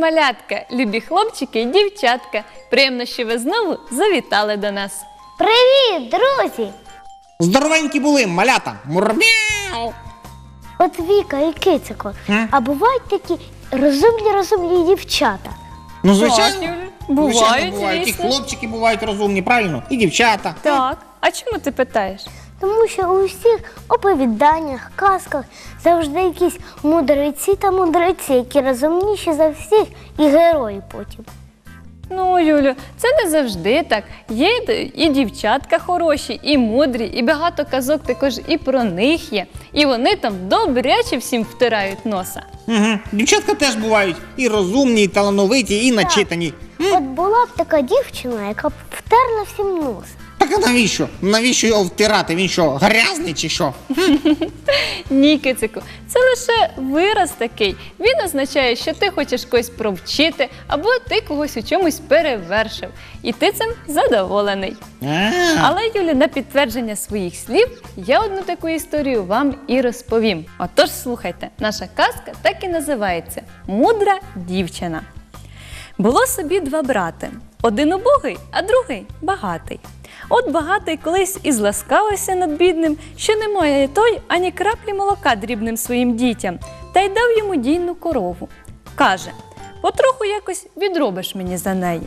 Малятка, любі хлопчики і дівчатка. Приємно, що ви знову завітали до нас. Привіт, друзі! Здоровенькі були, малята. Мурмяу. От Віка і Кицико. М? А бувають такі розумні розумні дівчата. Ну, звичайно. Бувають, звичайно, бувають. І звісно. хлопчики бувають розумні, правильно? І дівчата. Так. А чому ти питаєш? Тому що у всіх оповіданнях, казках завжди якісь мудреці та мудреці, які розумніші за всіх і герої потім. Ну, Юлю, це не завжди так. Є і дівчатка хороші, і мудрі, і багато казок також і про них є. І вони там добряче всім втирають носа. Угу. Дівчатка теж бувають і розумні, і талановиті, і начитані. От була б така дівчина, яка б втерла всім нос. Так а навіщо? Навіщо його втирати? Він що, грязний чи що? Ні, кицику, це лише вираз такий. Він означає, що ти хочеш когось провчити, або ти когось у чомусь перевершив. І ти цим задоволений. А, Але, Юлі, на підтвердження своїх слів я одну таку історію вам і розповім. Отож, слухайте, наша казка так і називається Мудра дівчина. Було собі два брати: один убогий, а другий багатий. От багатий колись і зласкавився над бідним, що не має той ані краплі молока дрібним своїм дітям, та й дав йому дійну корову. Каже: потроху якось відробиш мені за неї.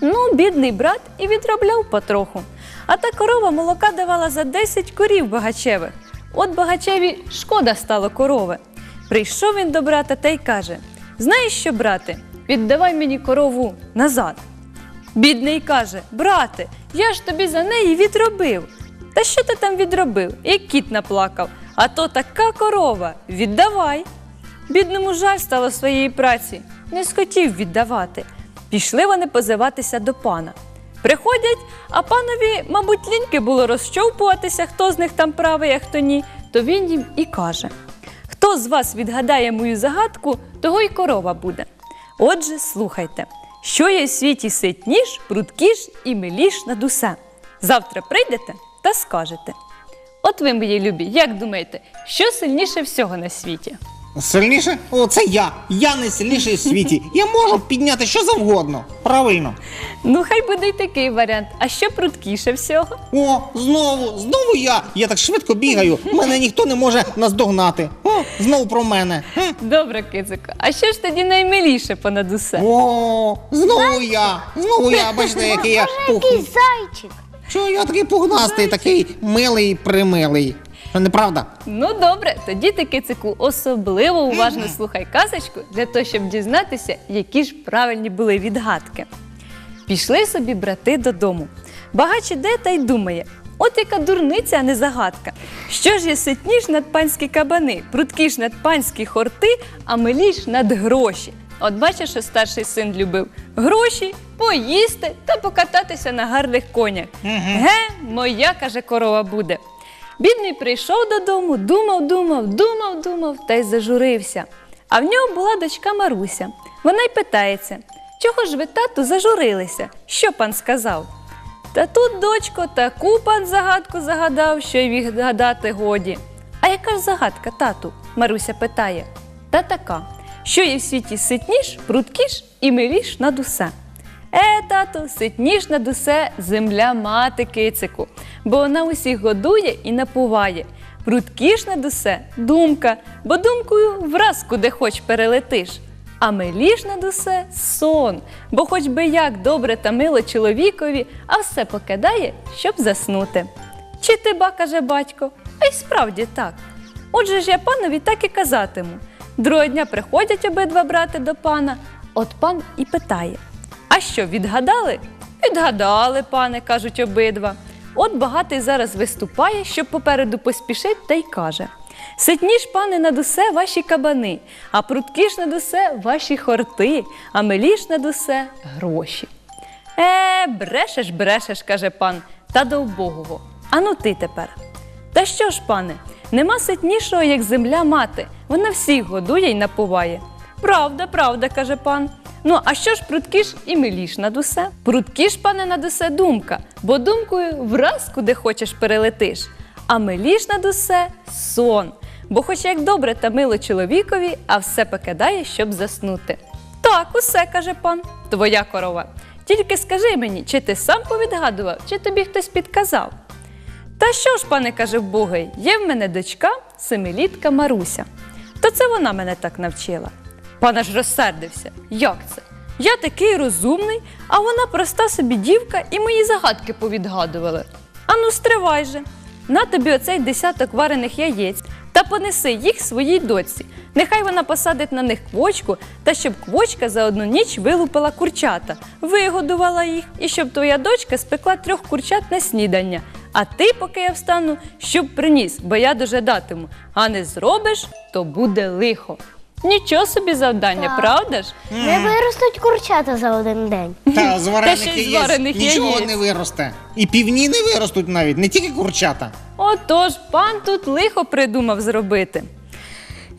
Ну, бідний брат і відробляв потроху. А та корова молока давала за 10 корів багачевих. От багачеві шкода стало корови. Прийшов він до брата та й каже: Знаєш що, брате, віддавай мені корову назад. Бідний каже: Брате, я ж тобі за неї відробив. Та що ти там відробив? Як кіт наплакав. А то така корова, віддавай. Бідному жаль стало своєї праці, не схотів віддавати. Пішли вони позиватися до пана. Приходять, а панові, мабуть, ліньки було розщовпуватися, хто з них там правий, а хто ні, то він їм і каже: Хто з вас відгадає мою загадку, того й корова буде. Отже, слухайте, що є в світі ситніш, прудкіш і миліш над усе. Завтра прийдете та скажете. От ви, мої любі, як думаєте, що сильніше всього на світі? Сильніше? О, це я. Я найсильніший в світі. Я можу підняти що завгодно. Правильно. Ну, хай буде й такий варіант. А що прудкіше всього? О, знову, знову я. Я так швидко бігаю. Мене ніхто не може наздогнати. О, знову про мене. Добре, кицико. А що ж тоді наймиліше понад усе? О, знову я. Знову я. Бачите, який я Може, пух. якийсь зайчик. Що я такий пухнастий, такий милий, примилий. Неправда? Ну добре, тоді ти кицику особливо уважно слухай казочку для того, щоб дізнатися, які ж правильні були відгадки. Пішли собі брати додому. Багач іде та й думає: от яка дурниця, а не загадка. Що ж є ситніш над панські кабани, прудкіш над панські хорти, а миліш над гроші. От бачиш, що старший син любив гроші, поїсти та покататися на гарних конях. Ге, моя, каже, корова буде. Бідний прийшов додому, думав, думав, думав, думав та й зажурився. А в нього була дочка Маруся. Вона й питається: чого ж ви, тату, зажурилися? Що пан сказав? Та тут, дочко, таку пан загадку загадав, що й відгадати годі. А яка ж загадка, тату? Маруся питає. Та така, що є в світі ситніш, прудкіш і миліш над усе. Е, тату, ситніш над усе земля мати кицику, бо вона усіх годує і напуває. Прудкіш над усе думка, бо думкою враз куди хоч перелетиш. А миліш над усе сон, бо хоч би як добре та мило чоловікові, а все покидає, щоб заснути. Чи ти ба, каже батько, а й справді так. Отже ж я панові так і казатиму. Другого дня приходять обидва брати до пана, от пан і питає: А що, відгадали? Відгадали, пане, кажуть обидва. От багатий зараз виступає, щоб попереду поспішить, та й каже: Ситніш, пане, над усе ваші кабани, а прудкіш над усе ваші хорти, а миліш над усе гроші. Е, брешеш, брешеш, каже пан, та до вбогого. Ану ти тепер. Та що ж, пане, нема ситнішого, як земля мати. Вона всіх годує й напуває. Правда, правда, каже пан. Ну, а що ж прудкіш і миліш над усе? Прудкіш, пане, над усе думка, бо думкою враз куди хочеш перелетиш. А миліш над усе сон, бо хоч як добре та мило чоловікові, а все покидає, щоб заснути. Так, усе, каже пан, твоя корова. Тільки скажи мені, чи ти сам повідгадував, чи тобі хтось підказав? Та що ж, пане каже Богий, є в мене дочка, семилітка Маруся. То це вона мене так навчила. Пан аж розсердився. Як це? Я такий розумний, а вона проста собі дівка і мої загадки повідгадували. Ану, стривай же. На тобі оцей десяток варених яєць та понеси їх своїй дочці. Нехай вона посадить на них квочку, та щоб квочка за одну ніч вилупила курчата, вигодувала їх, і щоб твоя дочка спекла трьох курчат на снідання. А ти, поки я встану, щоб приніс, бо я дожидатиму. А не зробиш, то буде лихо. Нічого собі завдання, Так. правда ж? Не виростуть курчата за один день. Та з варених ще й з яєць варених нічого яєць. не виросте. І півні не виростуть навіть, не тільки курчата. Отож, пан тут лихо придумав зробити.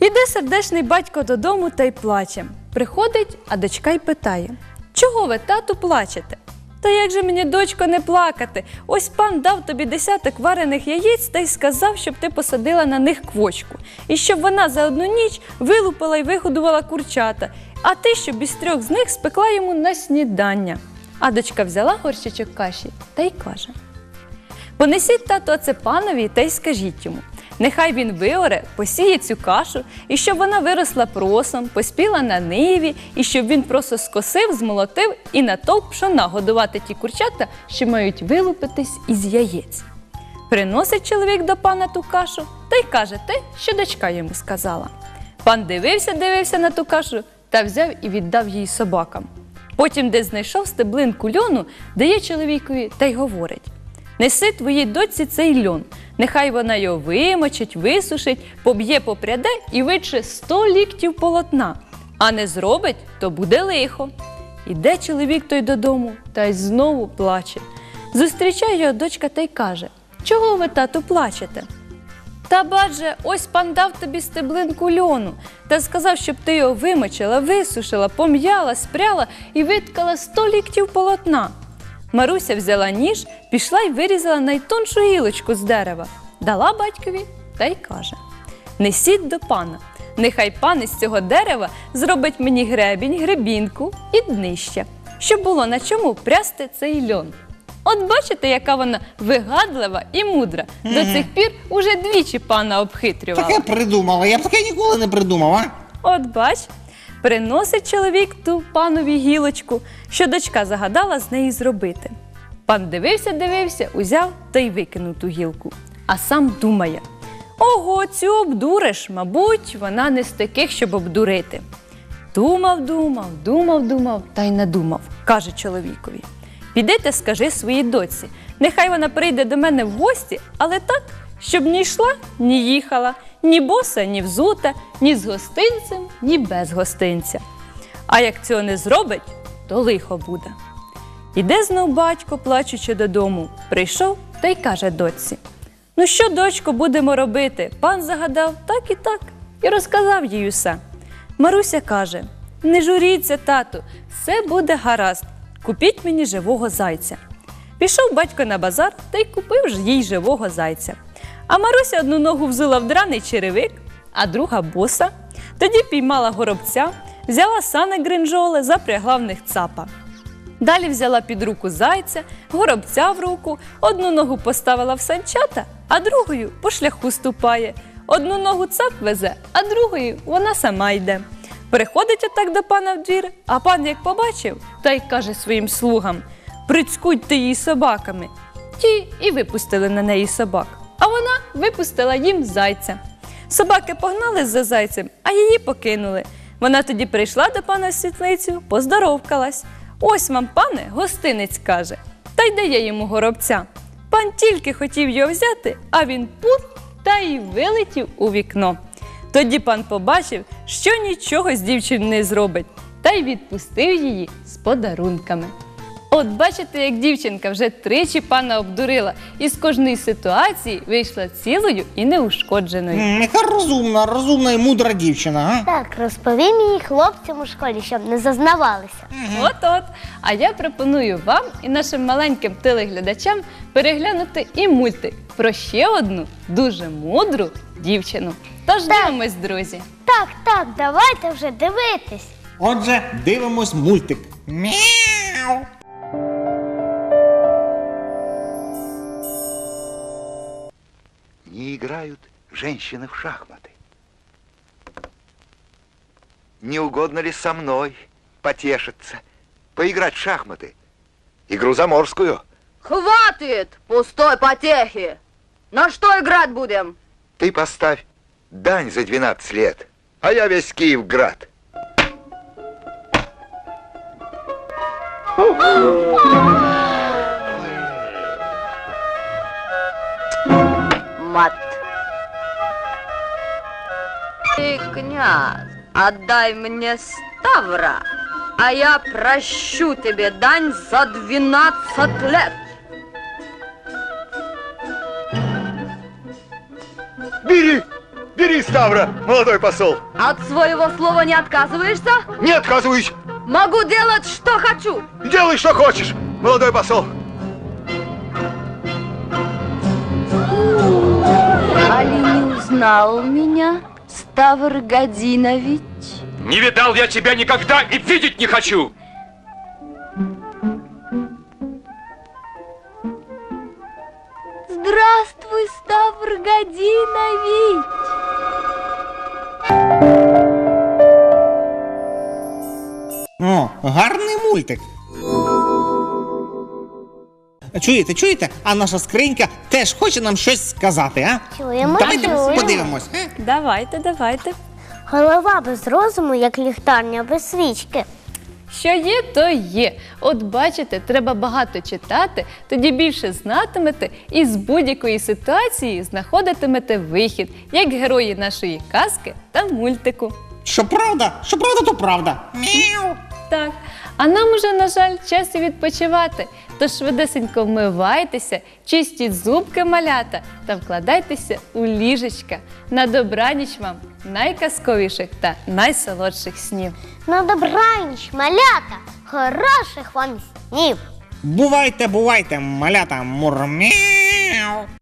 Іде сердечний батько додому та й плаче. Приходить, а дочка й питає: Чого ви, тату, плачете? Та як же мені, дочко, не плакати? Ось пан дав тобі десяток варених яєць та й сказав, щоб ти посадила на них квочку, і щоб вона за одну ніч вилупила й вигодувала курчата, а ти, щоб із трьох з них спекла йому на снідання. А дочка взяла горщичок каші та й каже: Понесіть тато це панові та й скажіть йому. Нехай він виоре, посіє цю кашу, і щоб вона виросла просом, поспіла на ниві, і щоб він просто скосив, змолотив і натовп пшона годувати ті курчата, що мають вилупитись із яєць. Приносить чоловік до пана ту кашу та й каже те, що дочка йому сказала. Пан дивився, дивився на ту кашу та взяв і віддав їй собакам. Потім, де знайшов стеблинку льону, дає чоловікові та й говорить: Неси твоїй дочці цей льон. Нехай вона його вимочить, висушить, поб'є попряде і витше сто ліктів полотна. А не зробить, то буде лихо. Іде чоловік той додому та й знову плаче. Зустрічає його дочка та й каже: Чого ви, тату, плачете? Та бадже, ось пан дав тобі стеблинку льону та сказав, щоб ти його вимочила, висушила, пом'яла, спряла і виткала сто ліктів полотна. Маруся взяла ніж, пішла й вирізала найтоншу гілочку з дерева, дала батькові та й каже: Несіть до пана. Нехай пан із цього дерева зробить мені гребінь, гребінку і днище, щоб було на чому прясти цей льон. От бачите, яка вона вигадлива і мудра. До цих пір уже двічі пана обхитрювала. Таке придумала, я б таке ніколи не придумав, а? От бач, приносить чоловік ту панові гілочку, що дочка загадала з неї зробити. Пан дивився, дивився, узяв та й викинув ту гілку. А сам думає: ого, цю обдуриш, мабуть, вона не з таких, щоб обдурити. Думав, думав, думав, думав та й надумав, каже чоловікові. Піди та скажи своїй доці, нехай вона прийде до мене в гості, але так, щоб ні йшла, ні їхала, ні боса, ні взута, ні з гостинцем, ні без гостинця. А як цього не зробить, то лихо буде. Іде знов батько, плачучи додому. Прийшов та й каже дочці: Ну що, дочко, будемо робити? Пан загадав так і так, і розказав їй усе. Маруся каже: Не журіться, тату, все буде гаразд. Купіть мені живого зайця. Пішов батько на базар та й купив ж їй живого зайця. А Маруся одну ногу взула в драний черевик, а друга боса. Тоді піймала горобця, взяла сани гринжоли, запрягла в них цапа. Далі взяла під руку зайця, горобця в руку, одну ногу поставила в санчата, а другою по шляху ступає. Одну ногу цап везе, а другою вона сама йде. Приходить отак до пана в двір, а пан як побачив, та й каже своїм слугам: Прицькуйте її собаками. Ті і випустили на неї собак, випустила їм зайця. Собаки погнали за зайцем, а її покинули. Вона тоді прийшла до пана світлицю, поздоровкалась. Ось вам, пане, гостинець каже, та й дає йому горобця. Пан тільки хотів його взяти, а він пур та й вилетів у вікно. Тоді пан побачив, що нічого з дівчини не зробить, та й відпустив її з подарунками. От бачите, як дівчинка вже тричі пана обдурила, і з кожної ситуації вийшла цілою і неушкодженою. М, Яка розумна, розумна і мудра дівчина, а? Так, розповім її хлопцям у школі, щоб не зазнавалися. От-от. А я пропоную вам і нашим маленьким телеглядачам переглянути і мультик про ще одну дуже мудру дівчину. Тож дивимось, друзі. Так, так, давайте вже дивитись. Отже, дивимось мультик. Мяу. Играют женщины в шахматы. Не угодно ли со мной потешиться, поиграть в шахматы? Игру заморскую. Хватит пустой потехи! На что играть будем? Ты поставь дань за 12 лет, а я весь Киевград. Мат. Ты, князь, отдай мне Ставра, а я прощу тебе дань за 12 лет. Бери, бери, Ставра, молодой посол. От своего слова не отказываешься? Не отказываюсь, Могу делать, что хочу. делай, что хочешь, молодой посол. Узнал меня, Ставр Годинович? Не видал я тебя никогда и видеть не хочу! Здравствуй, Ставр Годинович! О, гарний мультик. Чуєте, чуєте? А наша скринька теж хоче нам щось сказати, а? Чуємо, Давайте чуємо. подивимось. а? Давайте, давайте. Голова без розуму, як ліхтарня без свічки. Що є, то є. От бачите, треба багато читати, тоді більше знатимете і з будь-якої ситуації знаходитимете вихід, як герої нашої казки та мультику. Що правда? Що правда, то правда. Мяу. Так, а нам уже, на жаль, час і відпочивати. Тож швидесенько вмивайтеся, чистіть зубки малята та вкладайтеся у ліжечка. На добраніч вам найказковіших та найсолодших снів. На добраніч, малята, хороших вам снів. Бувайте, бувайте, малята мурмяу.